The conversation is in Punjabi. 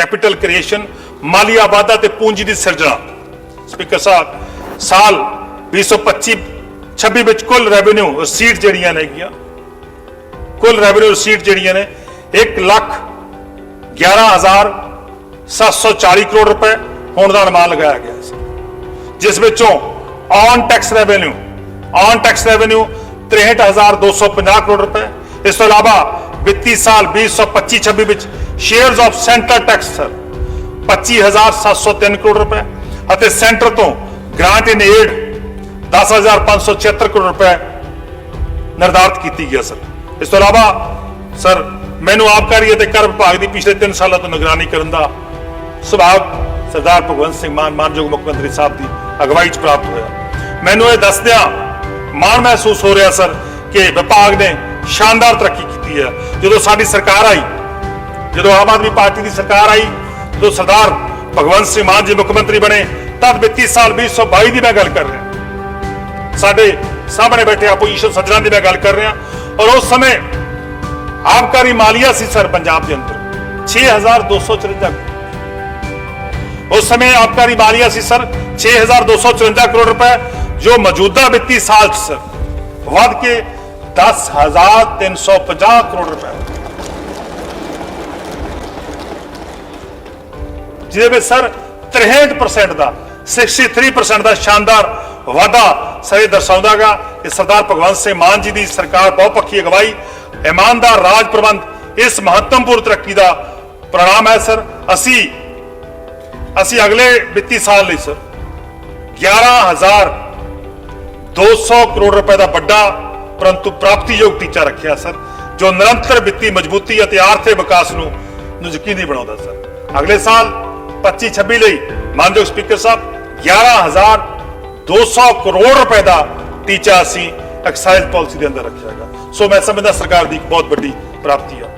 ਕੈਪੀਟਲ ਕ੍ਰੀਏਸ਼ਨ ਮਾਲੀਆ ਵਾਧਾ ਤੇ ਪੂੰਜੀ ਦੀ ਸਿਰਜਣਾ। ਸਪੀਕਰ ਸਾਹਿਬ, ਸਾਲ 2025 26 ਵਿੱਚ ਕੁੱਲ ਰੈਵਨਿਊ ਰਸੀਟ ਜਿਹੜੀਆਂ ਨੇਗੀਆਂ, ਕੁੱਲ ਰੈਵਨਿਊ ਰਸੀਟ ਜਿਹੜੀਆਂ ਨੇ 1 ਲੱਖ 11740 ਕਰੋੜ ਰੁਪਏ ਹੋਣ ਦਾ ਅਨੁਮਾਨ ਲਗਾਇਆ ਗਿਆ ਸੀ। ਜਿਸ ਵਿੱਚੋਂ own tax revenue own tax revenue 63250 crore ਰੁਪਏ। ਇਸ ਤੋਂ ਇਲਾਵਾ ਵਿੱਤੀ ਸਾਲ 2025-26 ਵਿੱਚ ਸ਼ੇਅਰਸ ਆਫ ਸੈਂਟਰ ਟੈਕਸ ਸਰ 25703 ਕਰੋੜ ਰੁਪਏ ਅਤੇ ਸੈਂਟਰ ਤੋਂ ਗ੍ਰਾਂਟ ਇਨ ਏਡ 10576 ਕਰੋੜ ਰੁਪਏ ਨਿਰਧਾਰਤ ਕੀਤੀ ਗਿਆ ਸਰ ਇਸ ਤੋਂ ਇਲਾਵਾ ਸਰ ਮੈਨੂੰ ਆਬਕਾਰੀ ਅਤੇ ਕਰ ਵਿਭਾਗ ਦੀ ਪਿਛਲੇ 3 ਸਾਲਾਂ ਤੋਂ ਨਿਗਰਾਨੀ ਕਰਨ ਦਾ ਸੁਭਾਗ ਸਰਦਾਰ ਭਗਵੰਤ ਸਿੰਘ ਮਾਨ ਮਾਨਯੋਗ ਮੁੱਖ ਮੰਤਰੀ ਸਾਹਿਬ ਦੀ ਅਗਵਾਈ 'ਚ ਪ੍ਰਾਪਤ ਹੋਇਆ ਮੈਨੂੰ ਇਹ ਦੱਸਦਿਆਂ ਮਾਣ ਮਹਿਸੂਸ ਹੋ ਰਿਹਾ ਸਰ ਕਿ ਵਿਭਾਗ ਨੇ ਸ਼ਾਨਦਾਰ ਤਰੱਕੀ ਕੀਤੀ ਹੈ ਜਦੋਂ ਸਾਡੀ ਸਰਕਾਰ ਆਈ ਜਦੋਂ ਆਮ ਆਦਮੀ ਪਾਰਟੀ ਦੀ ਸਰਕਾਰ ਆਈ, ਜਦੋਂ ਸਰਦਾਰ ਭਗਵੰਤ ਸਿੰਘ ਮਾਨ ਜੀ ਮੁੱਖ ਮੰਤਰੀ ਬਣੇ, ਤਦ ਵਿੱਤੀ ਸਾਲ 2022 ਦੀ ਮੈਂ ਗੱਲ ਕਰ ਰਿਹਾ। ਸਾਡੇ ਸਾਹਮਣੇ ਬੈਠੇ ਆਪੋਜੀਸ਼ਨ ਸੱਜਣਾਂ ਦੀ ਮੈਂ ਗੱਲ ਕਰ ਰਿਹਾ। ਔਰ ਉਸ ਸਮੇਂ ਆਬਕਾਰੀ ਮਾਲੀਆ ਸੀ ਸਰ ਪੰਜਾਬ ਦੇ ਅੰਦਰ 6254 ਉਸ ਸਮੇਂ ਆਬਕਾਰੀ ਮਾਲੀਆ ਸੀ ਸਰ 6254 ਕਰੋੜ ਰੁਪਏ, ਜੋ ਮੌਜੂਦਾ ਵਿੱਤੀ ਸਾਲ 'ਚ ਸਰ, ਵੱਧ ਕੇ 10350 ਕਰੋੜ ਰੁਪਏ। ਜਿਹਦੇ ਵਿੱਚ ਸਰ 63% ਦਾ 63% ਦਾ ਸ਼ਾਨਦਾਰ ਵਾਧਾ ਸਰ ਇਹ ਦਰਸਾਉਂਦਾਗਾ ਕਿ ਸਰਦਾਰ ਭਗਵੰਤ ਸਿੰਘ ਮਾਨ ਜੀ ਦੀ ਸਰਕਾਰ ਬਹੁਪੱਖੀ ਅਗਵਾਈ। ਇਮਾਨਦਾਰ ਰਾਜ ਪ੍ਰਬੰਧ ਇਸ ਮਹੱਤਵਪੂਰਨ ਤਰੱਕੀ ਦਾ ਪ੍ਰਣਾਮ ਹੈ ਸਰ। ਅਸੀਂ ਅਸੀਂ ਅਗਲੇ ਵਿੱਤੀ ਸਾਲ ਲਈ ਸਰ 11200 ਕਰੋੜ ਰੁਪਏ ਦਾ ਵੱਡਾ ਪਰੰਤੂ ਪ੍ਰਾਪਤੀਯੋਗ ਟੀਚਾ ਰੱਖਿਆ ਸਰ, ਜੋ ਨਿਰੰਤਰ ਵਿੱਤੀ ਮਜ਼ਬੂਤੀ ਅਤੇ ਆਰਥਿਕ ਵਿਕਾਸ ਨੂੰ ਨੂੰ ਯਕੀਨੀ ਬਣਾਉਂਦਾ ਸਰ। ਅਗਲੇ ਸਾਲ 25 26 ਲਈ। ਮਾਨਯੋਗ ਸਪੀਕਰ ਸਾਹਿਬ 11200 ਕਰੋੜ ਰੁਪਏ ਦਾ ਟੀਚਾ ਅਸੀਂ ਐਕਸਾਈਜ਼ ਪਾਲਿਸੀ ਦੇ ਅੰਦਰ ਰੱਖਿਆ ਹੈਗਾ ਸੋ ਮੈਂ ਸਮਝਦਾ ਸਰਕਾਰ ਦੀ ਇੱਕ ਬਹੁਤ ਵੱਡੀ ਪ੍ਰਾਪਤੀ ਆ